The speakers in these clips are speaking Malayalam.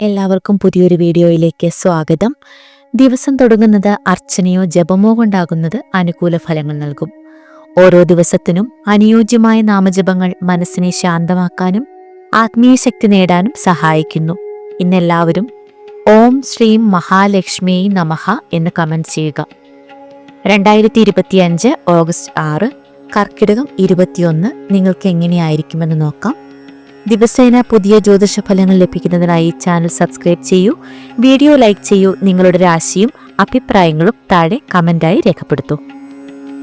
എല്ലാവർക്കും പുതിയൊരു വീഡിയോയിലേക്ക് സ്വാഗതം. ദിവസം തുടങ്ങുന്നത് അർച്ചനയോ ജപമോ കൊണ്ടാകുന്നത് അനുകൂല ഫലങ്ങൾ നൽകും. ഓരോ ദിവസത്തിനും അനുയോജ്യമായ നാമജപങ്ങൾ മനസ്സിനെ ശാന്തമാക്കാനും ആത്മീയ ശക്തി നേടാനും സഹായിക്കുന്നു. ഇന്നെല്ലാവരും ഓം ശ്രീം മഹാലക്ഷ്മി നമഹ എന്ന് കമന്റ് ചെയ്യുക. രണ്ടായിരത്തി ഇരുപത്തിയഞ്ച് ഓഗസ്റ്റ് ആറ് കർക്കിടകം ഇരുപത്തിയൊന്ന് നിങ്ങൾക്ക് എങ്ങനെയായിരിക്കുമെന്ന് നോക്കാം. ദിവസേന പുതിയ ജ്യോതിഷ ഫലങ്ങൾ ലഭിക്കുന്നതിനായി ചാനൽ സബ്സ്ക്രൈബ് ചെയ്യൂ. വീഡിയോ ലൈക്ക് ചെയ്യൂ. നിങ്ങളുടെ രാശിയും അഭിപ്രായങ്ങളും താഴെ കമന്റായി രേഖപ്പെടുത്തൂ.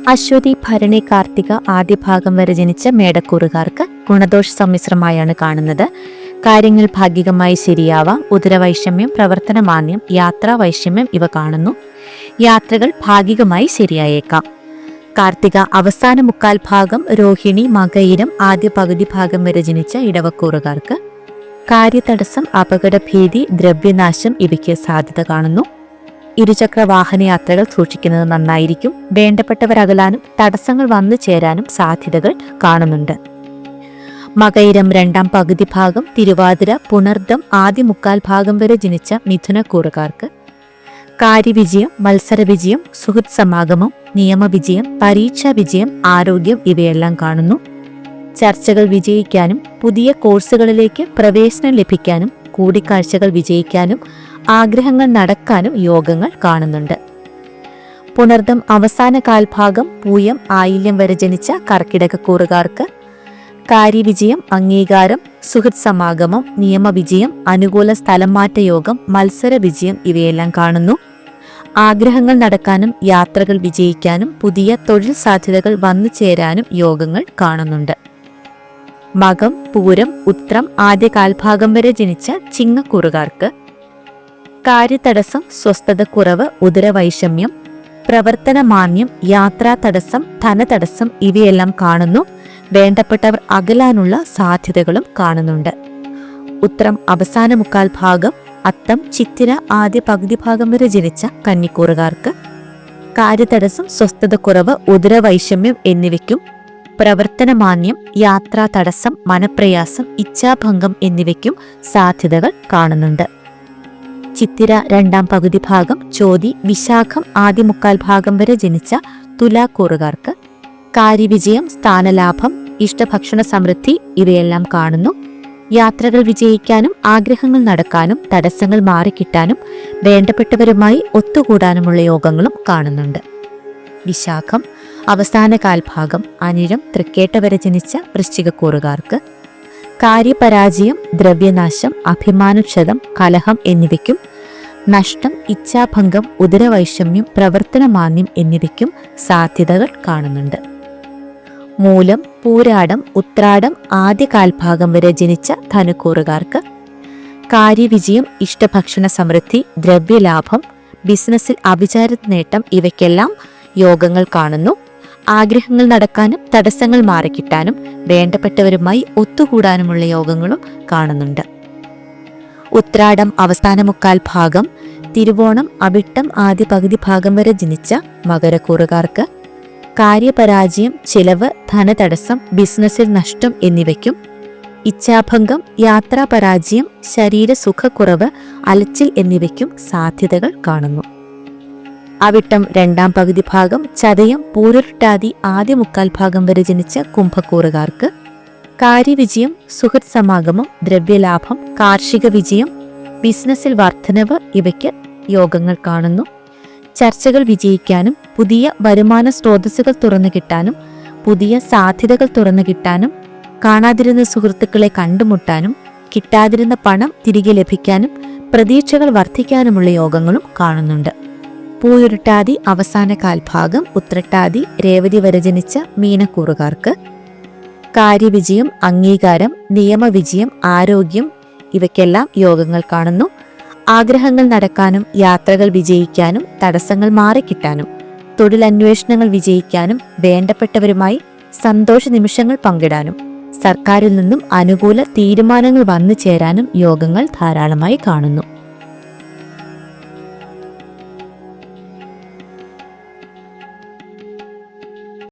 അശ്വതി ഭരണി കാർത്തിക ആദ്യ ഭാഗം വരെ ജനിച്ച മേടക്കൂറുകാർക്ക് ഗുണദോഷ സമ്മിശ്രമായാണ് കാണുന്നത്. കാര്യങ്ങൾ ഭാഗികമായി ശരിയാവാം. ഉദരവൈഷമ്യം പ്രവർത്തനമാന്യം യാത്രാ വൈഷമ്യം ഇവ കാണുന്നു. യാത്രകൾ ഭാഗികമായി ശരിയായേക്കാം. കാർത്തിക അവസാന മുക്കാൽ ഭാഗം രോഹിണി മകയിരം ആദ്യ പകുതി ഭാഗം വരെ ജനിച്ച ഇടവക്കൂറുകാർക്ക് കാര്യതടസ്സം അപകടഭീതി ദ്രവ്യനാശം ഇവയ്ക്ക് സാധ്യത കാണുന്നു. ഇരുചക്ര വാഹനയാത്രകൾ സൂക്ഷിക്കുന്നത് നന്നായിരിക്കും. വേണ്ടപ്പെട്ടവർ അകലാനും തടസ്സങ്ങൾ വന്നു ചേരാനും സാധ്യതകൾ കാണുന്നുണ്ട്. മകയിരം രണ്ടാം പകുതി ഭാഗം തിരുവാതിര പുണർദം ആദ്യ മുക്കാൽ ഭാഗം വരെ ജനിച്ച മിഥുനക്കൂറുകാർക്ക് കാര്യവിജയം മത്സരവിജയം സുഹൃത് സമാഗമം നിയമവിജയം പരീക്ഷാ വിജയം ആരോഗ്യം ഇവയെല്ലാം കാണുന്നു. ചർച്ചകൾ വിജയിക്കാനും പുതിയ കോഴ്സുകളിലേക്ക് പ്രവേശനം ലഭിക്കാനും കൂടിക്കാഴ്ചകൾ വിജയിക്കാനും ആഗ്രഹങ്ങൾ നടക്കാനും യോഗങ്ങൾ കാണുന്നുണ്ട്. പുണർദം അവസാന കാൽഭാഗം പൂയം ആയില്യം വരെ ജനിച്ച കർക്കിടകക്കൂറുകാർക്ക് കാര്യവിജയം അംഗീകാരം സുഹൃത് സമാഗമം നിയമവിജയം അനുകൂല സ്ഥലം മാറ്റ യോഗം മത്സര വിജയം ഇവയെല്ലാം കാണുന്നു. ആഗ്രഹങ്ങൾ നടക്കാനും യാത്രകൾ വിജയിക്കാനും പുതിയ തൊഴിൽ സാധ്യതകൾ വന്നു ചേരാനും യോഗങ്ങൾ കാണുന്നുണ്ട്. മകം പൂരം ഉത്രം ആദ്യ കാൽഭാഗം വരെ ജനിച്ച ചിങ്ങക്കുറുകാർക്ക് കാര്യതടസ്സം സ്വസ്ഥത കുറവ് ഉദരവൈഷമ്യം പ്രവർത്തനമാന്യം യാത്രാ തടസ്സം ധനതടസ്സം ഇവയെല്ലാം കാണുന്നു. വേണ്ടപ്പെട്ടവർ അകലാനുള്ള സാധ്യതകളും കാണുന്നുണ്ട്. ഉത്തരം അവസാന മുക്കാൽ ഭാഗം അത്തം ചിത്തിര ആദ്യ പകുതി ഭാഗം വരെ ജനിച്ച കന്നിക്കൂറുകാർക്ക്. കാര്യതടസ്സം സ്വസ്ഥതക്കുറവ് ഉദരവൈഷമ്യം എന്നിവയ്ക്കും പ്രവർത്തനമാന്യം യാത്രാ തടസ്സം മനപ്രയാസം ഇച്ഛാഭംഗം എന്നിവയ്ക്കും സാധ്യതകൾ കാണുന്നുണ്ട്. ചിത്തിര രണ്ടാം പകുതി ഭാഗം ചോതി വിശാഖം ആദ്യ മുക്കാൽ ഭാഗം വരെ ജനിച്ച തുലാക്കൂറുകാർക്ക്. കാര്യവിജയം സ്ഥാനലാഭം ഇഷ്ടഭക്ഷണ സമൃദ്ധി ഇവയെല്ലാം കാണുന്നു. യാത്രകൾ വിജയിക്കാനും ആഗ്രഹങ്ങൾ നടക്കാനും തടസ്സങ്ങൾ മാറിക്കിട്ടാനും വേണ്ടപ്പെട്ടവരുമായി ഒത്തുകൂടാനുമുള്ള യോഗങ്ങളും കാണുന്നുണ്ട്. വിശാഖം അവസാന കാൽഭാഗം അനിഴം തൃക്കേട്ട വരെ ജനിച്ച വൃശ്ചികക്കൂറുകാർക്ക്. കാര്യപരാജയം ദ്രവ്യനാശം അഭിമാനക്ഷതം കലഹം എന്നിവയ്ക്കും നഷ്ടം ഇച്ഛാഭംഗം ഉദരവൈഷമ്യം പ്രവർത്തനമാന്യം എന്നിവയ്ക്കും സാധ്യതകൾ കാണുന്നുണ്ട്. മൂലം പൂരാടം ഉത്രാടം ആദ്യ കാൽഭാഗം വരെ ജനിച്ച ധനുക്കൂറുകാർക്ക്. കാര്യവിജയം ഇഷ്ടഭക്ഷണ സമൃദ്ധി ദ്രവ്യലാഭം ബിസിനസ്സിൽ അവിചാര നേട്ടം ഇവയ്ക്കെല്ലാം യോഗങ്ങൾ കാണുന്നു. ആഗ്രഹങ്ങൾ നടക്കാനും തടസ്സങ്ങൾ മാറിക്കിട്ടാനും വേണ്ടപ്പെട്ടവരുമായി ഒത്തുകൂടാനുമുള്ള യോഗങ്ങളും കാണുന്നുണ്ട്. ഉത്രാടം അവസാന മുക്കാൽ ഭാഗം തിരുവോണം അവിട്ടം ആദ്യ പകുതി ഭാഗം വരെ ജനിച്ച മകരക്കൂറുകാർക്ക് കാര്യപരാജയം ചിലവ് ധനതടസ്സം ബിസിനസ്സിൽ നഷ്ടം എന്നിവയ്ക്കും. ഇച്ഛാഭംഗം യാത്രാപരാജയം ശരീരസുഖക്കുറവ് അലച്ചിൽ എന്നിവയ്ക്കും സാധ്യതകൾ കാണുന്നു. അവിട്ടം രണ്ടാം പകുതി ഭാഗം ചതയം പൂരുരുട്ടാതി ആദ്യ മുക്കാൽ ഭാഗം വരെ ജനിച്ച കുംഭക്കൂറുകാർക്ക്. കാര്യവിജയം സുഹൃത് സമാഗമം ദ്രവ്യലാഭം കാർഷിക വിജയം ബിസിനസ്സിൽ വർധനവ് ഇവയ്ക്ക് യോഗങ്ങൾ കാണുന്നു. ചർച്ചകൾ വിജയിക്കാനും പുതിയ വരുമാന സ്രോതസ്സുകൾ തുറന്നു കിട്ടാനും പുതിയ സാധ്യതകൾ തുറന്നു കിട്ടാനും കാണാതിരുന്ന സുഹൃത്തുക്കളെ കണ്ടുമുട്ടാനും കിട്ടാതിരുന്ന പണം തിരികെ ലഭിക്കാനും പ്രതീക്ഷകൾ വർദ്ധിക്കാനുമുള്ള യോഗങ്ങളും കാണുന്നുണ്ട്. പൂയുരുട്ടാതി അവസാന കാൽഭാഗം ഉത്രട്ടാതി രേവതി വരെ ജനിച്ച മീനക്കൂറുകാർക്ക് കാര്യവിജയം അംഗീകാരം നിയമവിജയം ആരോഗ്യം ഇവയ്ക്കെല്ലാം യോഗങ്ങൾ കാണുന്നു. ആഗ്രഹങ്ങൾ നടക്കാനും യാത്രകൾ വിജയിക്കാനും തടസ്സങ്ങൾ മാറിക്കിട്ടാനും തൊഴിലന്വേഷണങ്ങൾ വിജയിക്കാനും വേണ്ടപ്പെട്ടവരുമായി സന്തോഷ നിമിഷങ്ങൾ പങ്കിടാനും സർക്കാരിൽ നിന്നും അനുകൂല തീരുമാനങ്ങൾ വന്നു ചേരാനും യോഗങ്ങൾ ധാരാളമായി കാണുന്നു.